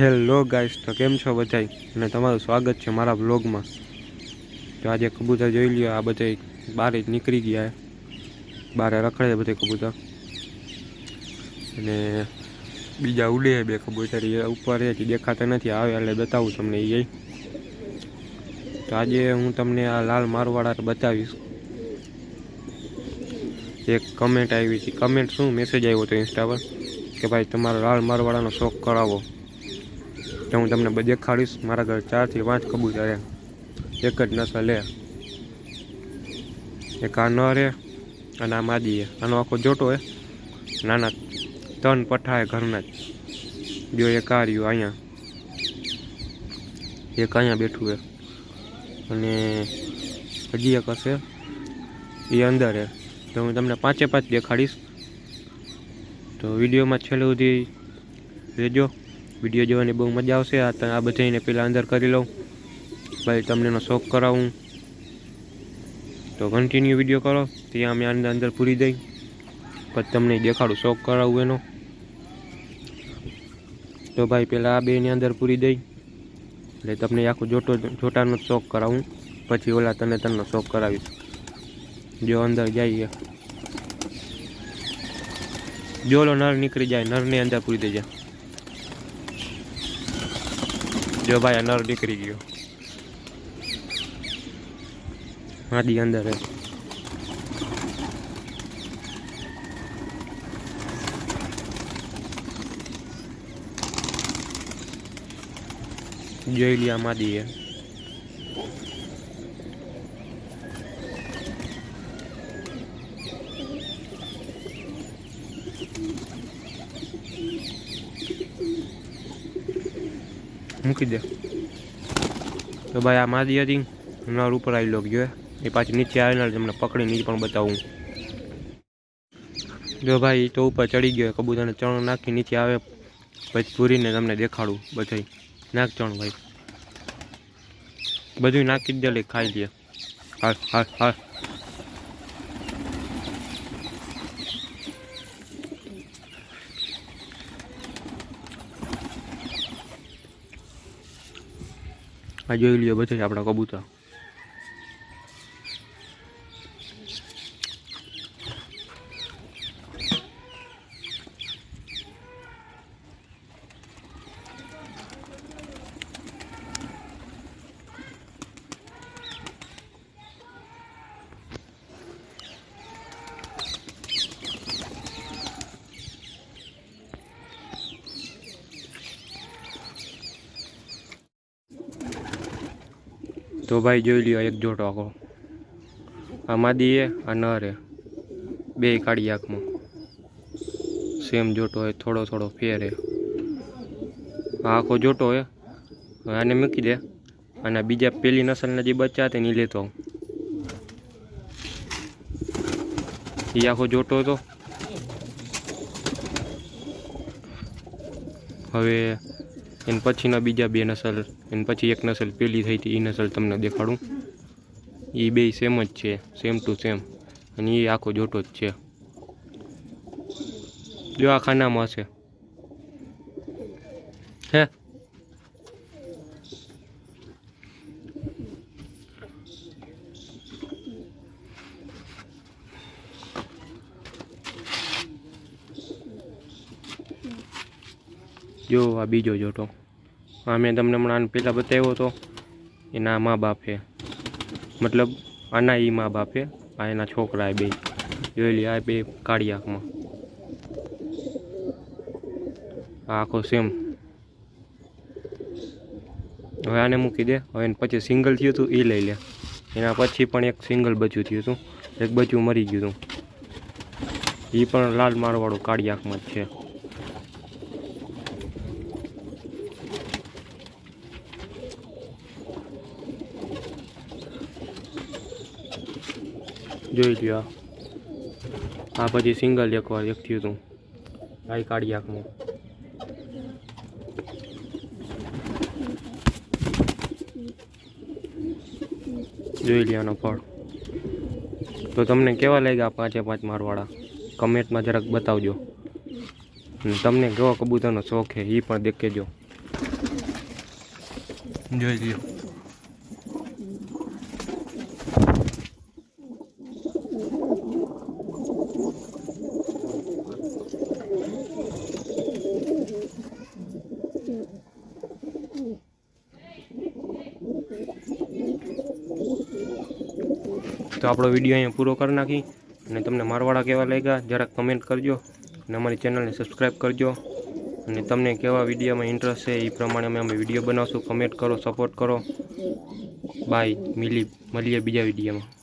Hello guys તો કેમ છો બધા અને તમારું સ્વાગત છે મારા બ્લોગમાં તો આજે કબૂતર જોઈ લ્યો, આ બધા બહાર જ નીકળી ગયા બહાર રખડે બધે કબૂતર. અને બીજા ઉડે બે કબૂતર, એ ઉપર એ દેખાતા નથી, આવે એટલે બતાવું તમને એ તો આજે હું તમને આ લાલ મારવાળા બતાવીશ. એક કમેન્ટ આવી હતી કમેન્ટ શું મેસેજ આવ્યો હતો ઇન્સ્ટા પર? કે ભાઈ, તમારો લાલ મારવાળાનો શોખ કરાવો. તો હું તમને દેખાડીશ. મારા ઘરે ચારથી પાંચ કબૂતર એક જ નસલ લે એક આ નર અને આ માદી આનો આખો જોટો હે નાના ત્રણ પઠા ઘરના જ. જો એક આ રહ્યું અહીંયા. એક અહીંયા બેઠું હે અને હજી એક હશે. એ અંદર હે તો હું તમને પાંચે પાંચ દેખાડીશ. તો વિડીયોમાં છેલ્લે સુધી રહેજો. વીડિયો જોવાની બહુ મજા આવશે. આ આ બધાને પહેલાં અંદર કરી લઉં. ભાઈ, તમને એનો શોખ કરાવું. તો કન્ટિન્યુ વીડિયો કરો. ત્યાં અમે આની અંદર પૂરી દઈ. પછી તમને દેખાડું, શોખ કરાવું એનો. તો ભાઈ પહેલાં આ બેની અંદર પૂરી દઈ. એટલે તમને આખું જોટો જોટાનો જ શોખ કરાવું. પછી ઓલા તને તનનો શોખ કરાવીશ. જો અંદર જઈએ જો ઓલો નર નીકળી જાય, નરની અંદર પૂરી દેજે જો ભાઈ નર નીકળી ગયો. હાદી અંદર જોઈ લીયા માદી હે. મૂકી દે. તો ભાઈ આ માદી હતી નળ ઉપર આવી લોક જોઈએ એ પાછી નીચે આવીને તમને પકડીને એ પણ બતાવું. જો ભાઈ તો ઉપર ચડી ગયો, કબૂતરને ચણ નાખી નીચે આવે, પછી પૂરીને તમને દેખાડું બધાય. નાખ ચણ ભાઈ. બધું નાખી જ દે ખાઈ લે હાલ હાલ હાલ. આ જોઈ લ્યો બધા આપણા કબૂતર તો ભાઈ જોઈ લ્યો એક જોટો આખો. આ માદી હે આ નર બે કાળી આંખમાં. સેમ જોટો હોય, થોડો થોડો ફેર હે આ આખો જોટો હે આને મૂકી દે. અને બીજા પેલી નસલના જે બચ્ચા હતા એ લેતો એ આખો જોટો હતો. હવે એને પછીના બીજા બે નસલ, એન પછી એક નસલ પેલી થઈ હતી એ નસલ તમને દેખાડું. એ બે સેમ જ છે સેમ ટુ સેમ અને એ આખો જોટો જ છે. જો આ ખાનામાં હશે. હે? જો, આ બીજો જોટો. આ મેં તમને હમણાં પહેલાં બતાવ્યો હતો એના મા બાપે. મતલબ, આના એ મા બાપે, આ એના છોકરા બે. જોઈ લે આ બે કાળી આંખમાં. આ આખો સેમ હવે આને મૂકી દે. હવે પછી સિંગલ થયું હતું એ લઈ લે. એના પછી પણ એક સિંગલ બચ્યું થયું હતું. એક બચ્યું મરી ગયું હતું. એ પણ લાલ મારવાળું કાળી આંખમાં જ છે. જોઈ લ્યો. આ પછી સિંગલ એકવાર એક થયું હતું આ કાઢી આંખમાં. જોઈ લ્યો ફળ. તો તમને કેવા લાગ્યા પાંચે પાંચ મારવાળા? કમેન્ટમાં જરાક બતાવજો. તમને કેવો કબૂતરનો શોખ છે એ પણ દેખેજો. જોઈ લ્યો. તો આપણો વીડિયો અહીંયા પૂરો કરી નાખી અને તમને મારવાડા કેવા લાગ્યા જરાક કમેન્ટ કરજો અને અમારી ચેનલને સબસ્ક્રાઈબ કરજો. અને તમને કેવા વિડીયોમાં ઇન્ટરેસ્ટ છે એ પ્રમાણે અમે અમે વીડિયો બનાવશું. કમેન્ટ કરો સપોર્ટ કરો. બાય મિલી મળીએ બીજા વિડીયોમાં.